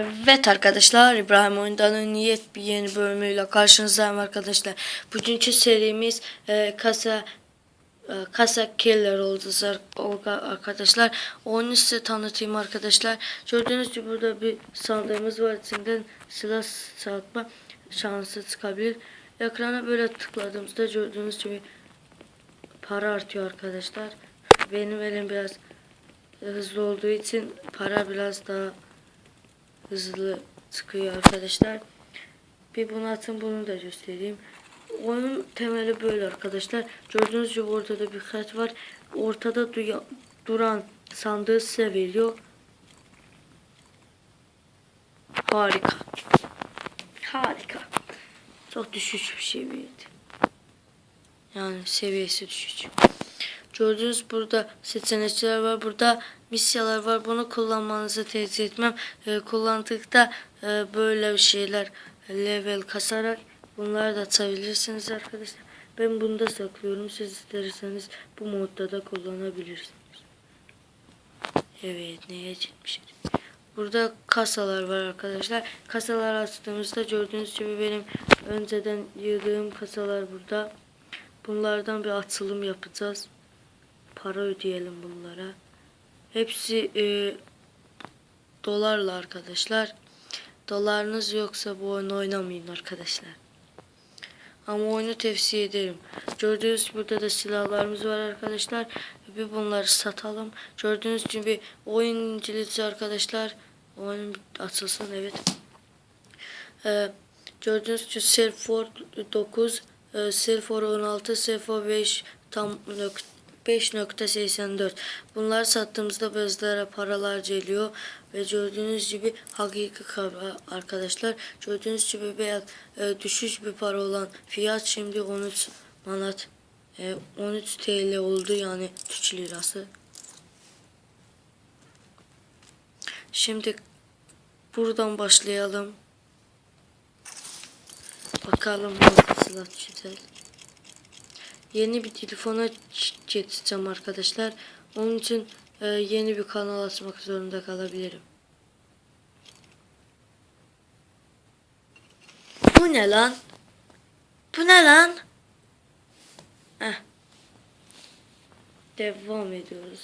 Evet arkadaşlar İbrahim Oyundan'ın yeni bölümüyle karşınızdayım arkadaşlar. Bugünkü serimiz e, kasa e, kasa killer oldu arkadaşlar. Onu size tanıtayım arkadaşlar. Gördüğünüz gibi burada bir sandığımız var. İçinden silah satma şansı çıkabilir. Ekrana böyle tıkladığımızda gördüğünüz gibi para artıyor arkadaşlar. Benim elim biraz hızlı olduğu için para biraz daha hızlı çıkıyor arkadaşlar. Bir bunu atın bunu da göstereyim. Oyunun temeli böyle arkadaşlar. Gördüğünüz gibi ortada bir kart var. Ortada duran sandığı size veriyor. Harika. Harika. Çok düşük bir seviyeydi. Yani seviyesi düşük. Gördüğünüz burada seçenekler var. Burada misyalar var. Bunu kullanmanızı tercih etmem. Ee, kullandıkta e, böyle şeyler level kasarak bunları da açabilirsiniz arkadaşlar. Ben bunu da saklıyorum. Siz isterseniz bu modda da kullanabilirsiniz. Evet neye gitmiş? Burada kasalar var arkadaşlar. Kasalar açtığımızda gördüğünüz gibi benim önceden yığdığım kasalar burada. Bunlardan bir açılım yapacağız para ödeyelim bunlara. Hepsi e, dolarla arkadaşlar. Dolarınız yoksa bu oyunu oynamayın arkadaşlar. Ama oyunu tavsiye ederim. Gördüğünüz burada da silahlarımız var arkadaşlar. Bir bunları satalım. Gördüğünüz gibi oyun İngilizce arkadaşlar. Oyun açılsın evet. Ee, gördüğünüz gibi Selfor 9, e, Selfor 16, Selfor 5 tam 5.84 Bunlar sattığımızda bizlere paralar geliyor ve gördüğünüz gibi hakiki para arkadaşlar gördüğünüz gibi beyaz e, düşük bir para olan fiyat şimdi 13 manat e, 13 TL oldu yani Türk lirası. Şimdi buradan başlayalım. Bakalım nasıl çizer. Yeni bir telefona geçeceğim arkadaşlar. Onun için e, yeni bir kanal açmak zorunda kalabilirim. Bu ne lan? Bu ne lan? Heh. Devam ediyoruz.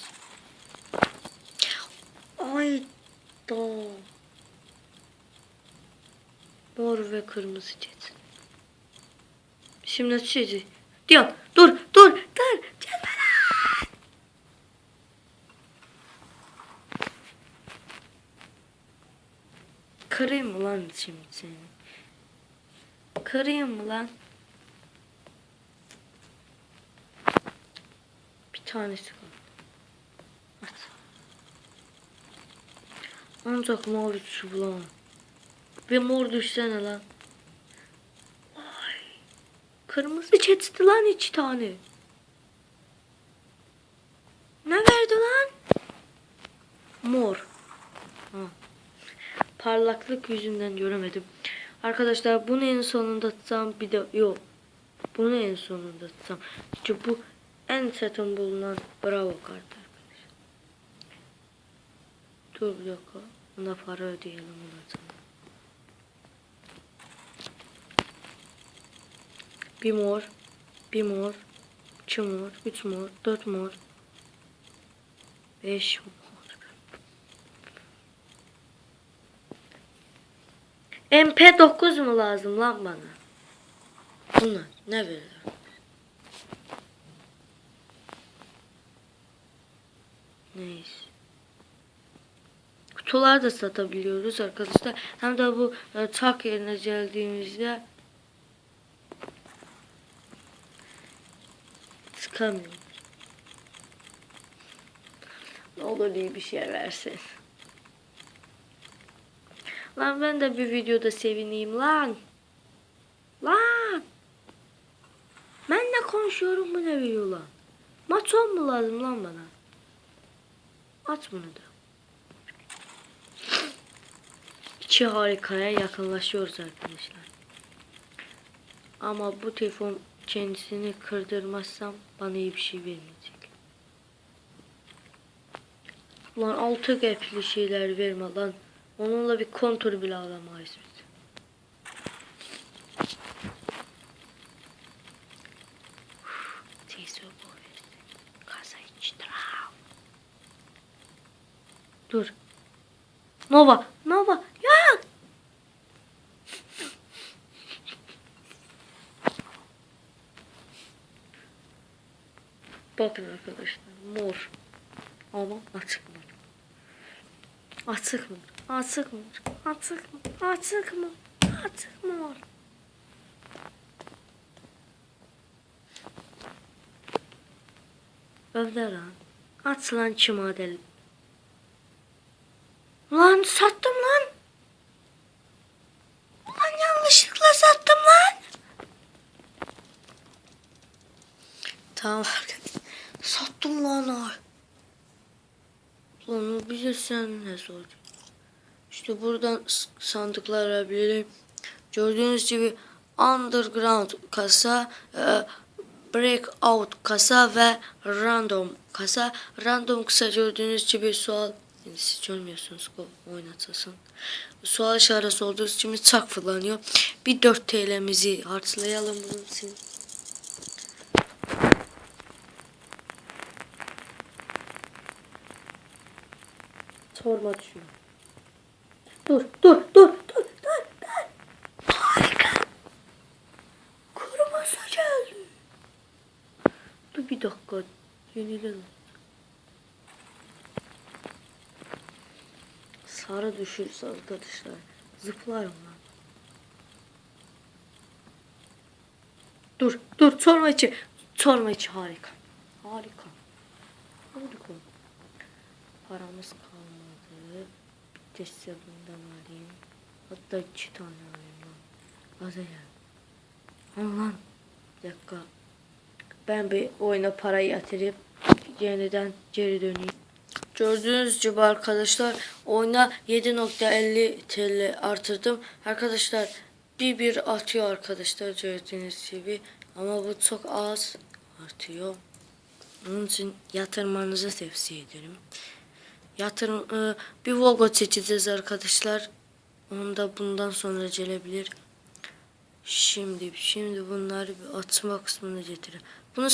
Ay da. Mor ve kırmızı jet. Şimdi çizi. Diyor. Dur, dur, dur. Lan. Kırayım mı lan şimdi seni? Kırayım mı lan? Bir tanesi kaldı. At. Ancak mor düşü bulamam. Ve mor düşsene lan. Kırmızı çeçti lan iki tane. Ne verdi lan? Mor. Ha. Parlaklık yüzünden göremedim. Arkadaşlar bunu en sonunda tutsam bir de yok. Bunu en sonunda tutsam. Çünkü bu en satın bulunan bravo kart arkadaşlar. Dur dakika. Buna para ödeyelim ona Bir mor, bir mor, iki mor, üç mor, dört mor, beş mor. MP9 mu lazım lan bana? Bunlar ne verir? Neyse. Kutular da satabiliyoruz arkadaşlar. Hem de bu e, tak yerine geldiğimizde Sıkamıyorum. Ne olur iyi bir şey versin. Lan ben de bir videoda sevineyim lan. Lan. Ben ne konuşuyorum bu ne video lan? Maçon mu lazım lan bana? At bunu da. İki harikaya yakınlaşıyoruz arkadaşlar. Ama bu telefon kendisini kırdırmazsam bana iyi bir şey vermeyecek. Lan altı gepli şeyler verme lan. Onunla bir kontur bile alamayız biz. Dur. Nova, Nova, Bakın arkadaşlar, mor. Ama açık mor. Açık mor, açık mor, açık mor, açık mor, açık mor. Öyle lan. Aç lan şu model. Lan sattım lan. Lan yanlışlıkla sattım lan. Tamam arkadaşlar. Sattım lan ay. Bilirsen ne olacak. İşte buradan sandıklar alabilirim. Gördüğünüz gibi underground kasa, e, breakout kasa ve random kasa. Random kısa gördüğünüz gibi sual yani siz görmüyorsunuz oynatasın. Sual işareti olduğu için çak fırlanıyor. Bir 4 TL'mizi harçlayalım bunun için. Sorma düşün. Dur, dur, dur, dur, dur, dur. Harika. Kurumasa geldi. Dur bir dakika. Yenilelim. Sarı düşürse arkadaşlar. Zıplarım lan. Dur, dur, sorma içi. Sorma içi harika. Harika. Harika. Paramız kalmadı. Size bundan alayım. Hatta iki tane alayım lan. Ya. Al lan. Bir dakika. Ben bir oyuna para yatırıp yeniden geri döneyim. Gördüğünüz gibi arkadaşlar oyuna 7.50 TL artırdım. Arkadaşlar bir bir atıyor arkadaşlar gördüğünüz gibi. Ama bu çok az artıyor. Onun için yatırmanızı tavsiye ederim. Yatırım e, bir logo seçeceğiz arkadaşlar. Onu da bundan sonra gelebilir. Şimdi şimdi bunları bir atma kısmına getirin. Bunu